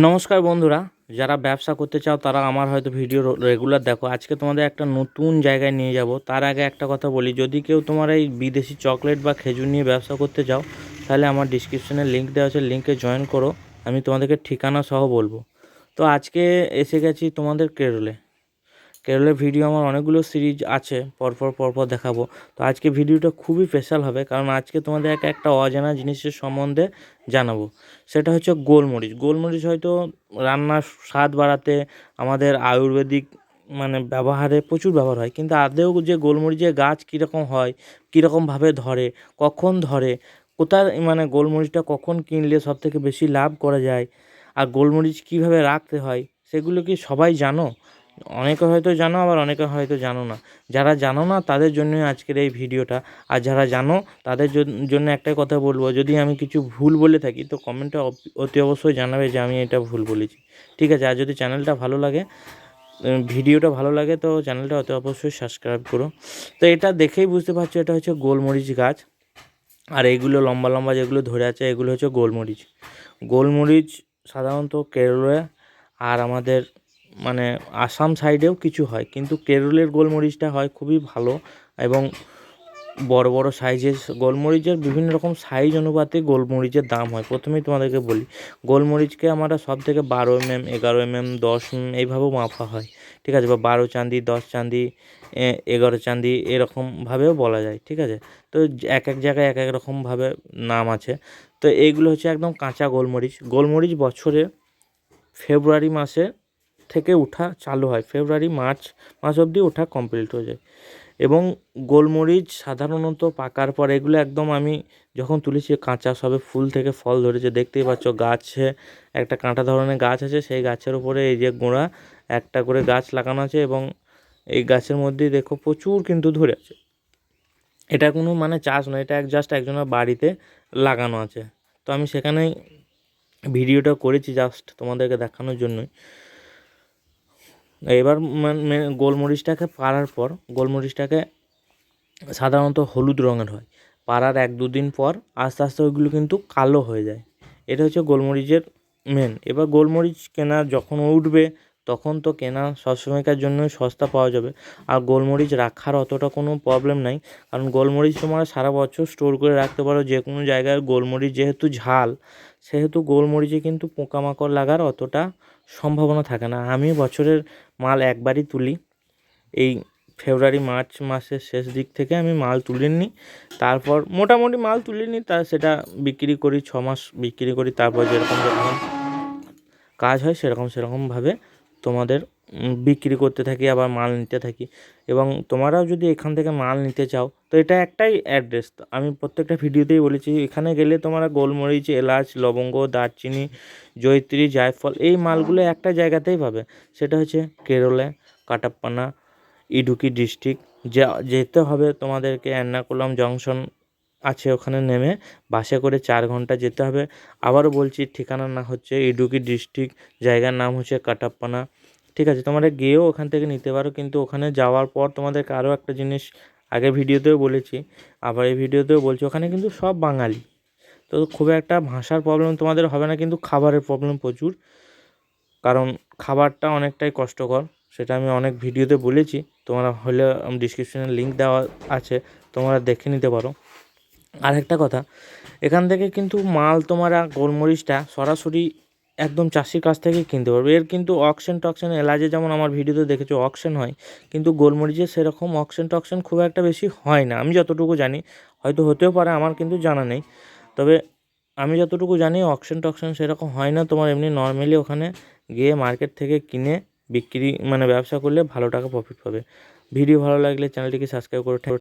নমস্কার বন্ধুরা, যারা ব্যবসা করতে চাও তারা আমার হয়তো ভিডিও রেগুলার দেখো। আজকে তোমাদের একটা নতুন জায়গায় নিয়ে যাব। তার আগে একটা কথা বলি, যদি কেউ তোমার এই বিদেশি চকলেট বা খেজুর নিয়ে ব্যবসা করতে চাও, তাহলে আমার ডিসক্রিপশনে লিঙ্ক দেওয়া আছে লিঙ্কে জয়েন করো। আমি তোমাদেরকে ঠিকানা সহ বলব। তো আজকে এসে গেছি তোমাদের কেরলে। কেরলের ভিডিও আমার অনেকগুলো সিরিজ আছে, পরপর পরপর দেখাবো। তো আজকে ভিডিওটা খুবই স্পেশাল হবে, কারণ আজকে তোমাদের একটা একটা অজানা জিনিসের সম্বন্ধে জানাব। সেটা হচ্ছে গোলমরিচ। গোলমরিচ হয়তো রান্নার স্বাদ বাড়াতে, আমাদের আয়ুর্বেদিক মানে ব্যবহারে প্রচুর ব্যবহার হয়, কিন্তু আদৌ যে গোলমরিচের গাছ কীরকম হয় কীরকমভাবে ধরে, কখন ধরে কোথায় মানে গোলমরিচটা কখন কিনলে সবথেকে বেশি লাভ করা যায়, আর গোলমরিচ কীভাবে রাখতে হয়, সেগুলো কি সবাই জানো? অনেকে হয়তো জানো, আবার অনেকে হয়তো জানো না। যারা জানো না, তাদের জন্যই আজকের এই ভিডিওটা। আর যারা জানো, তাদের জন্য একটাই কথা বলব, যদি আমি কিছু ভুল বলে থাকি, তো কমেন্টে অতি অবশ্যই জানাবে যে আমি এটা ভুল বলেছি। ঠিক আছে, আর যদি চ্যানেলটা ভালো লাগে ভিডিওটা ভালো লাগে, তো চ্যানেলটা অতি অবশ্যই সাবস্ক্রাইব করো। তো এটা দেখেই বুঝতে পারছ, এটা হচ্ছে গোলমরিচ গাছ। আর এইগুলো লম্বা লম্বা যেগুলো ধরে আছে, এগুলো হচ্ছে গোলমরিচ। গোলমরিচ সাধারণত কেরলে আর আমাদের মানে আসাম সাইডেও কিছু হয়, কিন্তু কেরলের গোলমরিচটা হয় খুবই ভালো এবং বড় বড় সাইজের গোলমরিচের বিভিন্ন রকম সাইজ অনুপাতে গোলমরিচের দাম হয়। প্রথমেই তোমাদেরকে বলি, গোলমরিচকে আমরা সব থেকে বারো এম এম এগারো এম এম দশ এম এইভাবেও মাপা হয়, ঠিক আছে? বা বারো চাঁদি দশ চাঁদি এগারো চাঁদি এরকমভাবেও বলা যায়, ঠিক আছে? তো এক এক জায়গায় এক এক রকমভাবে নাম আছে। তো এইগুলো হচ্ছে একদম কাঁচা গোলমরিচ। গোলমরিচ বছরে ফেব্রুয়ারি মাসে থেকে ওঠা চালু হয়। ফেব্রুয়ারি, মার্চ, মাস অবধি ওঠা কমপ্লিট হয়ে যায়। এবং গোলমরিচ সাধারণত পাকার পর এগুলো একদম আমি যখন তুলেছি, কাঁচা সবে ফুল থেকে ফল ধরেছে, দেখতেই পাচ্ছ গাছে একটা কাঁটা ধরনের গাছ আছে, সেই গাছের উপরে এই যে গোড়া, একটা করে গাছ লাগানো আছে এবং এই গাছের মধ্যেই দেখো প্রচুর কিন্তু ধরে আছে। এটা কোনো মানে চাষ নয়, এটা এক জাস্ট একজনের বাড়িতে লাগানো আছে। তো আমি সেখানেই ভিডিওটা করেছি জাস্ট তোমাদেরকে দেখানোর জন্যই। এবার গোলমরিচটাকে পাড়ার পর, গোলমরিচটাকে সাধারণত হলুদ রঙের হয়। পাড়ার এক দুদিন পর আস্তে আস্তে ওইগুলো কিন্তু কালো হয়ে যায়। এটা হচ্ছে গোলমরিচের মেন এবার গোলমরিচ কেনা যখন উঠবে, তখন তো কেনা সবসময়কার জন্যই সস্তা পাওয়া যাবে। আর গোলমরিচ রাখার অতটা কোনো প্রবলেম নাই। কারণ গোলমরিচ তোমরা সারা বছর স্টোর করে রাখতে পারো। যে কোনো জায়গায় গোলমরিচ যেহেতু ঝাল সেহেতু গোলমরিচে কিন্তু পোকামাকড় লাগার অতটা সম্ভাবনা থাকে না। আমি বছরের মাল একবারই তুলি। এই ফেব্রুয়ারি, মার্চ মাসের শেষ দিক থেকে আমি মাল তুলে নিই তারপর মোটামুটি মাল তুলে নিই তা সেটা বিক্রি করি, ছ মাস বিক্রি করি, তারপর যেরকম যেরকম কাজ হয় সেরকম সেরকমভাবে তোমাদের বিক্রি করতে থাকি, আবার মাল নিতে থাকি। এবং তোমরাও যদি এখান থেকে মাল নিতে চাও, তো এটা একটাই অ্যাড্রেস আমি প্রত্যেকটা ভিডিওতেই বলেছি, এখানে গেলে তোমরা গোলমরিচ, এলাচ, লবঙ্গ, দারচিনি, জয়ত্রী, জায়ফল, এই মালগুলো একটা জায়গাতেই পাবে। সেটা হচ্ছে কেরলে, কাটাপ্পানা, ইডুকি ডিস্ট্রিক্ট, যা, যেতে হবে তোমাদেরকে এর্নাকুলাম জংশন আছে ওখানে নেমে, বাসে করে চার ঘণ্টা যেতে হবে। আবারও বলছি ঠিকানার নাম হচ্ছে ইডুকি ডিস্ট্রিক্ট, জায়গার নাম হচ্ছে কাটাপ্পানা। ঠিক আছে, তোমরা গিয়েও ওখান থেকে নিতে পারো। কিন্তু ওখানে যাওয়ার পর তোমাদেরকে আরও একটা জিনিস আগে ভিডিওতেও বলেছি, আবার এই ভিডিওতেও বলছি, ওখানে কিন্তু সব বাঙালি। তো খুব একটা ভাষার প্রবলেম তোমাদের হবে না, কিন্তু খাবারের প্রবলেম প্রচুর। কারণ খাবারটা অনেকটাই কষ্টকর, সেটা আমি অনেক ভিডিওতে বলেছি, তোমরা হলে ডিসক্রিপশনে লিঙ্ক দেওয়া আছে, তোমরা দেখে নিতে পারো। আর একটা কথা, এখান থেকে কিন্তু মাল তোমরা গোলমরিচটা সরাসরি একদম চাষির কাছ থেকে কিনতে পারবে। এর কিন্তু অকশন টকশন এলাচে যেমন আমার ভিডিওতে দেখেছ অকশন হয়, কিন্তু গোলমরিচের সেরকম অকশন টকশন খুব একটা বেশি হয় না। আমি যতটুকু জানি, হয়তো হতেও পারে, আমার কিন্তু জানা নেই। তবে আমি যতটুকু জানি অকশন টকশন সেরকম হয় না। তোমার এমনি নর্মালি ওখানে গিয়ে মার্কেট থেকে কিনে বিক্রি মানে ব্যবসা করলে ভালো টাকা প্রফিট পাবে। ভিডিও ভালো লাগলে চ্যানেলটিকে সাবস্ক্রাইব করে